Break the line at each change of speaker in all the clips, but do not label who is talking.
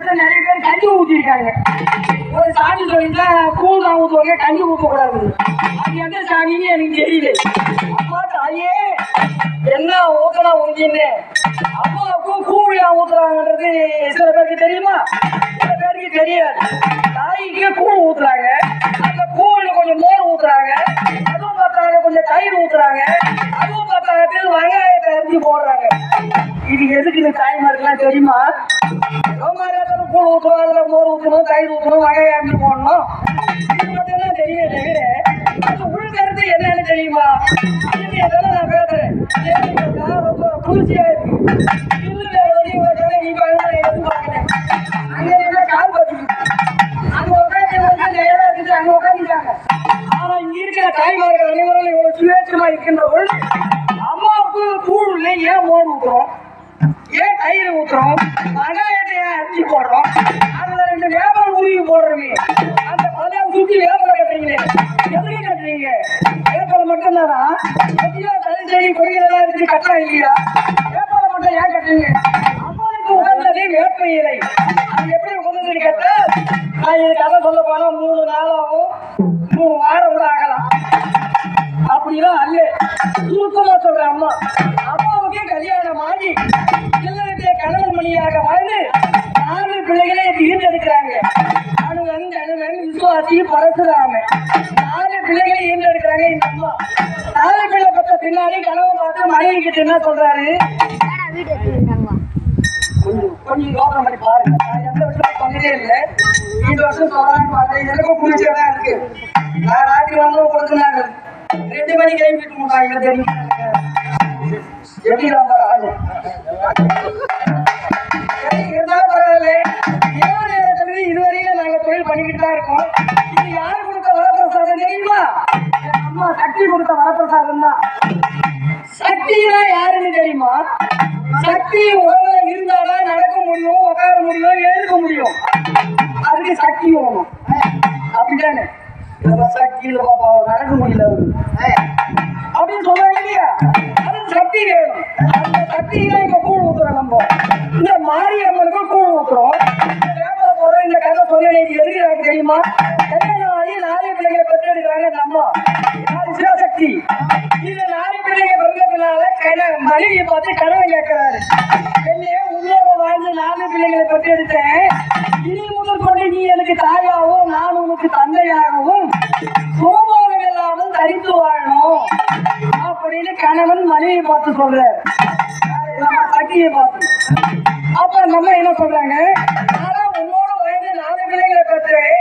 நிறைய பேர் கஞ்சி ஊற்றிருக்காங்க ஒரு சாமி சொல்லிட்டா கூழ் தான் ஊற்றுவாங்க கஞ்சி ஊற்றக்கூடாது அது எந்த சாமின்னு எனக்கு தெரியல. அம்மா தாயே என்ன ஊத்துறா ஊத்தின்னு அம்மாவுக்கும் கூழ் ஏன் ஊத்துறாங்கன்றது சில பேருக்கு தெரியுமா? சில பேருக்கு தெரியாது. தாய்க்கு கூழ் ஊத்துறாங்க. அந்த கூழ் கொஞ்சம் மோர் ஊத்துறாங்க. அதுவும் பார்த்தாங்க கொஞ்சம் தயிர் ஊத்துறாங்க. அதுவும் பார்த்தாங்க பேர் வெங்காயத்தை அரிஞ்சு போடுறாங்க. இது எதுக்கு இந்த தாய்மார்க்கெல்லாம் தெரியுமா? ரோமாரியாத்தால கூழ் ஊற்றணும் அதில் மோர் ஊற்றணும் தயிர் ஊற்றணும் வகையை போடணும் மட்டும்தான் தெரியவே தவிர உள்கருத்து என்னன்னு தெரியுமா இது நான் பேசுறேன் ரொம்ப குளிர்ச்சியா ஊத்துறோம். வெங்காயத்தை அரிஞ்சு போடுறோம். அதுல ரெண்டு வேப்பல் உருவி போடுறோமே. அந்த பழைய சுத்தி வேப்பலை கட்டுறீங்களே. எப்படி கட்டுறீங்க? வேப்பலை மட்டும்தானா எத்தனையோ தலை செடி கொடிகளெல்லாம் இருக்கு கட்டலாம் இல்லையா? வேப்பலை மட்டும் ஏன் கட்டுறீங்க? அம்மாவுக்கு உகந்ததே வேப்ப இலை. அது எப்படி உகந்தது கேட்ட நான் இது கதை சொல்ல போனா மூணு நாளாகும் மூணு வாரம் கூட ஆகலாம். அப்படிலாம் அல்ல. சுருக்கமா சொல்ற அம்மா. அப்பாவுக்கே கல்யாணம் ஆகி இல்லத்திலே கணவன் மணியாக வாழ்ந்து நாலு பிள்ளைகளே ஈர்ந்தெடுக்கிறாங்க அணுவன் கணவன் விசுவாசி பரசுராம நாலு பிள்ளைகளை ஈர்ந்தெடுக்கிறாங்க இந்த அம்மா. நாலு பிள்ளை பத்த பின்னாடி கணவன் பார்த்து மனைவி கிட்ட என்ன சொல்றாரு? கொஞ்சம் யோகம் பண்ணி பாருங்க. எந்த வருஷம் சொன்னதே இல்லை. இந்த வருஷம் சொல்லலாம்னு பார்த்தேன் எனக்கும் குளிர்ச்சியா தான் இருக்கு. நான் ராத்திரி வந்து கொடுத்துனாங்க ரெண்டு மணிக்கு கிளம்பிட்டு போட்டாங்க தெரியும் எப்படி நம்ம ஆளு சரி, இருந்தாலும் பரவாயில்ல இரவு நேரத்துல இதுவரையில நாங்க தொழில் பண்ணிக்கிட்டு தான் இருக்கோம் இது யாரு கொடுத்த வரப்பிரசாதம் தெரியுமா என் அம்மா சக்தி கொடுத்த வரப்பிரசாதம் தான் சக்தினா யாருன்னு தெரியுமா சக்தி உடம்புல இருந்தாதான் நடக்க முடியும் உட்கார முடியும் எழுதுக்க முடியும் அதுக்கு சக்தி வேணும் அப்படிதானே நம்ம சக்தியில பாப்பா நடக்க முடியல. அவரு அப்படின்னு சொல்றாங்க இல்லையா? அது சக்தி வேணும். அந்த சக்தி தான் இப்ப கூழ் ஊத்துறோம் நம்ம. இந்த மாரியம்மனுக்கு கூழ் ஊத்துறோம். இந்த வேப்பலை இந்த கதை சொல்ல எதுக்கு எனக்கு தெரியுமா? கல்யாணம் ஆகி நாலு பிள்ளைங்க பெற்றெடுக்கிறாங்க இந்த அம்மா. யாரு சிவசக்தி. இந்த நாலு பிள்ளைங்க பிறந்ததுனால கண மனைவியை பார்த்து கணவன் கேட்கிறாரு. என்னையே உள்ளோட வாழ்ந்து நாலு பிள்ளைங்களை பெற்றெடுத்தேன். இனி முதல் கொண்டு நீ எனக்கு தாய் தாயாகவும் நான் உனக்கு தந்தையாகவும் சுகபோகம் இல்லாமல் தரித்து வாழணும் அப்படின்னு கணவன் மனைவியை பார்த்து சொல்றாரு. யாரு? நம்ம சக்தியை பார்த்து. அப்ப நம்ம என்ன சொல்றாங்க? ஆனா உன்னோட வயது நாலு பிள்ளைங்களை பெற்றேன்.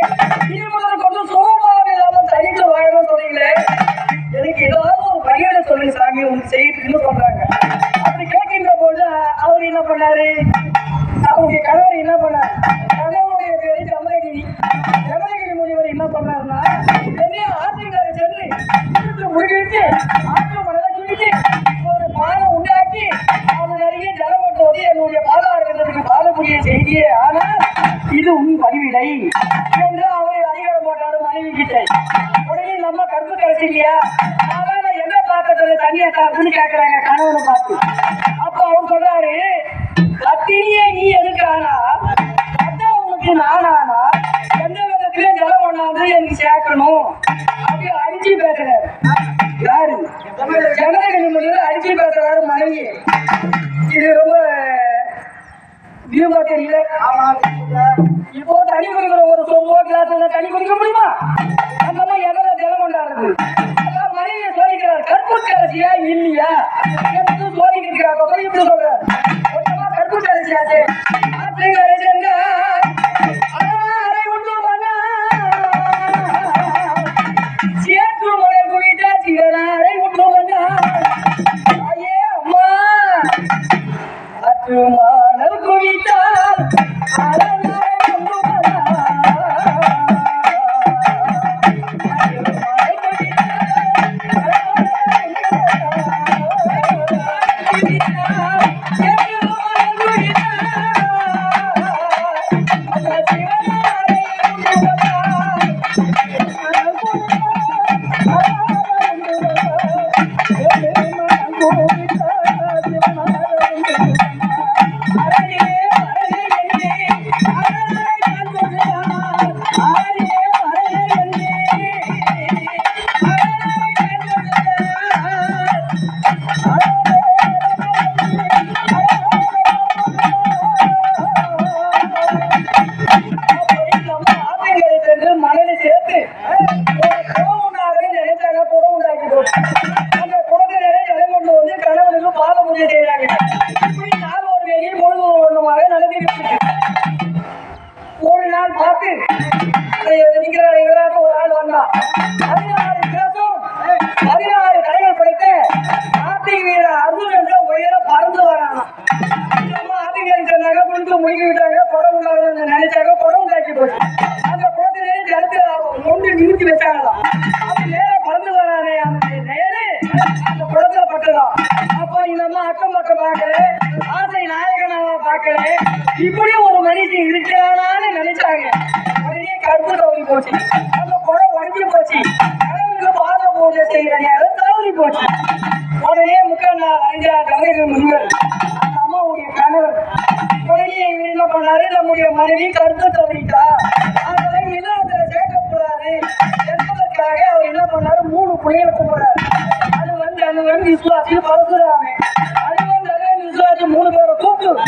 இனி முதல் கொண்டு சுகபோகம் இல்லாமல் தரித்து வாழணும் சொன்னீங்களே. எனக்கு ஏதாவது ஒரு பரிகார சொல்லி சாமி உங்களுக்கு செய்யறதுன்னு சொல்றாங்க. அப்படி கேட்கின்ற போது அவர் என்ன பண்ணாரு? அவருடைய கணவர் என்ன பண்ணார்? இழுத்து முடிவிட்டு ஆற்று மணலை குடித்து ஒரு பாலம் உண்டாக்கி அது நிறைய ஜலம் கொண்டு என்னுடைய பாதாரத்துக்கு பாதக்கூடிய செய்தியே ஆனால் இது உன் பதிவிடை என்று அவர் அதிகாரம் போட்டாரு மனைவி கிட்ட உடனே நம்ம கருப்பு கரைச்சி இல்லையா அதான் நான் எந்த பாத்திரத்துல தண்ணியா சாப்பிட்டுன்னு கேக்குறாங்க கணவனை பார்த்து. அப்ப அவர் சொல்றாரு கத்தினியே நீ எதுக்கானா? அதான் உனக்கு நானானா? எந்த விதத்திலும் ஜலம் கொண்டாந்து எனக்கு சேர்க்கணும். அப்படி அடிச்சு பேசுறாரு. யாரு ஜனநாயக முடிவு அடிச்சு பேசுறாரு மனைவி. இது ரொம்ப வியூமா தெரியல. இப்போ தண்ணி குடிக்கிற ஒரு சொம்போ கிளாஸ் தண்ணி குடிக்க முடியுமா? அந்த மாதிரி எதிர ஜலம் கொண்டாடுறது. அதான் மனைவியை சோதிக்கிறார். கற்பு கரசியா இல்லையா? என்று சோதிக்கிட்டு இருக்கிறார். அப்ப இப்படி சொல்றாரு. கொஞ்சமா கற்பு கரசியாச்சு ஆற்று பறந்து வரானா ஆதிகாரி சொன்னாங்க கொண்டு முழுகி விட்டாங்க குடம் உண்டாங்க நினைச்சாங்க. குடம் உண்டாக்கி போச்சு. அந்த குடத்திலே ஜலத்தை கொண்டு நிறுத்தி வச்சாங்களாம். அது நேரம் பறந்து வரானே அந்த அந்த குடத்துல பட்டதாம். அப்போ இந்த அம்மா அக்கம் பக்கம் பார்க்கல ஆசை நாயகனாக பார்க்கல இப்படி ஒரு மனுஷன் இருக்கிறானான்னு நினைச்சாங்க. உடனே கருத்து தவறி போச்சு. அந்த குடம் உடஞ்சி போச்சு. கடவுளுக்கு பாத பூஜை செய்கிற நேரம் தவறி போச்சு. முக்கண்ணா வரைஞ்சா கலைஞர் அந்த அம்மாவுடைய கணவர். குழந்தையை என்ன பண்ணாரு நம்முடைய மனைவி கருத்து தவறிட்டா அதெல்லாம் நிலத்துல சேர்க்கக்கூடாது என்பதற்காக அவர் என்ன பண்ணாரு? மூணு பிள்ளைகளை கூப்பிடுறாரு. அது வந்து அது வந்து விசுவாசி பரசுராமே அது வந்து அது விசுவாசி மூணு பேரை கூப்பிட்டு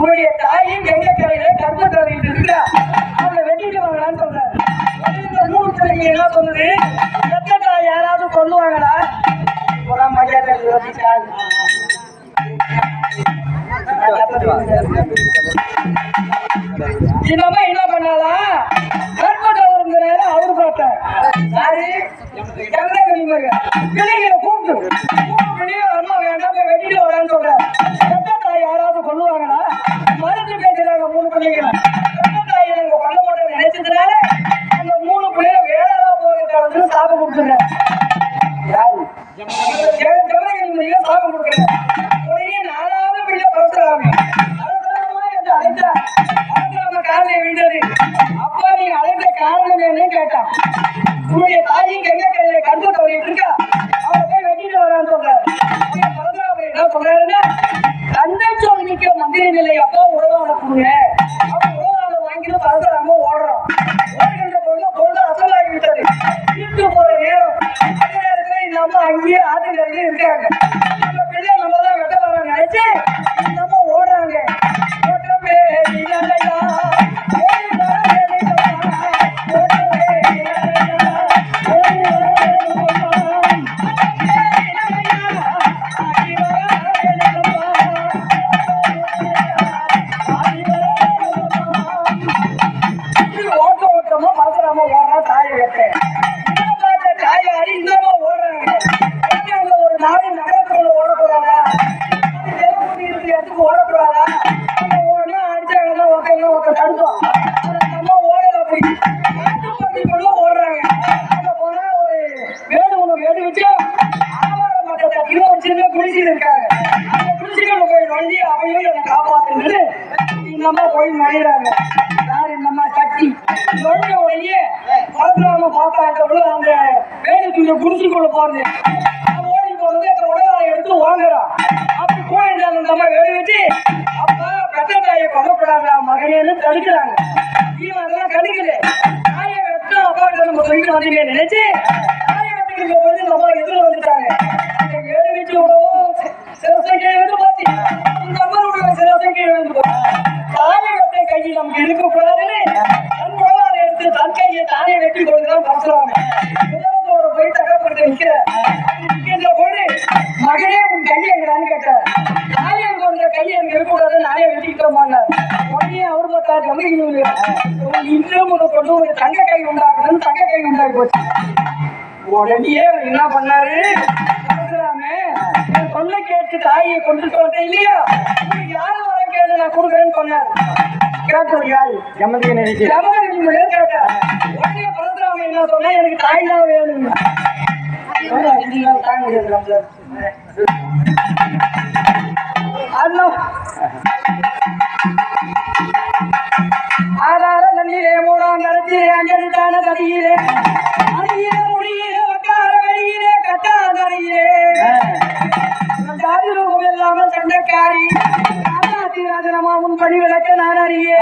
உன்னுடைய தாயும் எங்க கரையில கருத்து தவறிட்டு இருக்கிறா அவங்களை வெட்டிட்டு வாங்கலான்னு சொல்றாரு. மூணு பிள்ளைங்க என்ன சொல்லுது? எத்த யாராவது கொல்லுவாங்களா? ஒரு இந்த அம்மா என்ன பண்ணாலாம் அவரு பார்த்தார். கூப்பிட்டு. அம்மா வேண்டாம் வெட்டிட்டு வரான்னு சொல்ற. விழுந்தது. அப்பா நீ அழைத்த காரணம் என்னன்னு கேட்டான் உன்னுடைய தாயும் எங்க கையில கருத்து தவறிட்டு இருக்கா அவனை போய் வெட்டிட்டு வரான்னு சொல்றாரு. உடனே என்ன சொல்றாருன்னா தந்தை சொல் நிக்க அப்பா உறவாட கொடுங்க அவன் உறவாட வாங்கிட்டு ஓடுறான். ஓடுகின்ற பொழுது பொருள் அசலாகி விட்டது இழுத்து போற நேரம் அந்த நேரத்துல இந்த அம்மா அங்கேயே இருக்காங்க. பிள்ளை நம்ம யார் இந்த கட்டி நுழைஞ்ச உடனே பரசுராம பார்த்தாங்க அந்த வேலைக்குள்ள குடிசைக்குள்ள போறது. ஓடி போனது அந்த உடலாரை எடுத்து வாங்குறான் அப்படி போய் அந்த அம்மா வேலை வச்சு அப்பா பெற்ற தாயை கொல்லப்படாத மகனேன்னு தடுக்கிறாங்க. இவன் அதெல்லாம் தடுக்கல தாயை வெட்டும் அப்பா கிட்ட நம்ம சொல்லிட்டு வந்தீங்க நினைச்சு தாயை வெட்டுக்கிற போது அம்மா எதிர வந்துட்டாங்க. அந்த வேலை வச்சு வந்து இந்த அம்மாவுடைய சிரசை கீழே வந்து தாயை கையில் நமக்கு இருக்கக்கூடாதுன்னு தன் உடலாரை எடுத்து தன் கையை தானே வெட்டி கொண்டுதான் பரசுறாங்க முதலத்தோட போய் தகப்பட்டு நிக்கிற அப்படி நிக்கின்ற போது மகனே உன் கையை எங்கடான்னு கேட்டார் தாயை கொண்ட கையை எனக்கு இருக்கக்கூடாது நானே வெட்டிக்கிட்டோமான்னார் உடனே அவர் பார்த்தா கம்பெனி இன்னும் உனக்கு கொண்டு ஒரு தங்க கை உண்டாக்குதுன்னு தங்க கை உண்டாகி போச்சு. உடனே அவர் என்ன பண்ணாரு? பரசுராமே என் சொல்ல கேட்டு தாயை கொண்டு வந்தேன் இல்லையா? உங்களுக்கு யாரு வர கேட்டு நான் கொடுக்குறேன்னு சொன்னார். கேட்டவர் யாரு
எம்மதியை நினைச்சு
என்ன சொன்னா எனக்கு தாய் தான் வேணும். தாங்க முடியாது நம்மளால. அண்ணா ஆதார நன்னிலே மூடாம் கடத்திலே அஞ்சலித்தான கதியிலே அடியிலே முடியிலே வட்டார வெளியிலே கட்டாதரையிலே ஜாதி ரூபம் இல்லாமல் சண்டைக்காரி பாவத்தின் ராஜனமா உன் பணி விளக்க நான் அறியே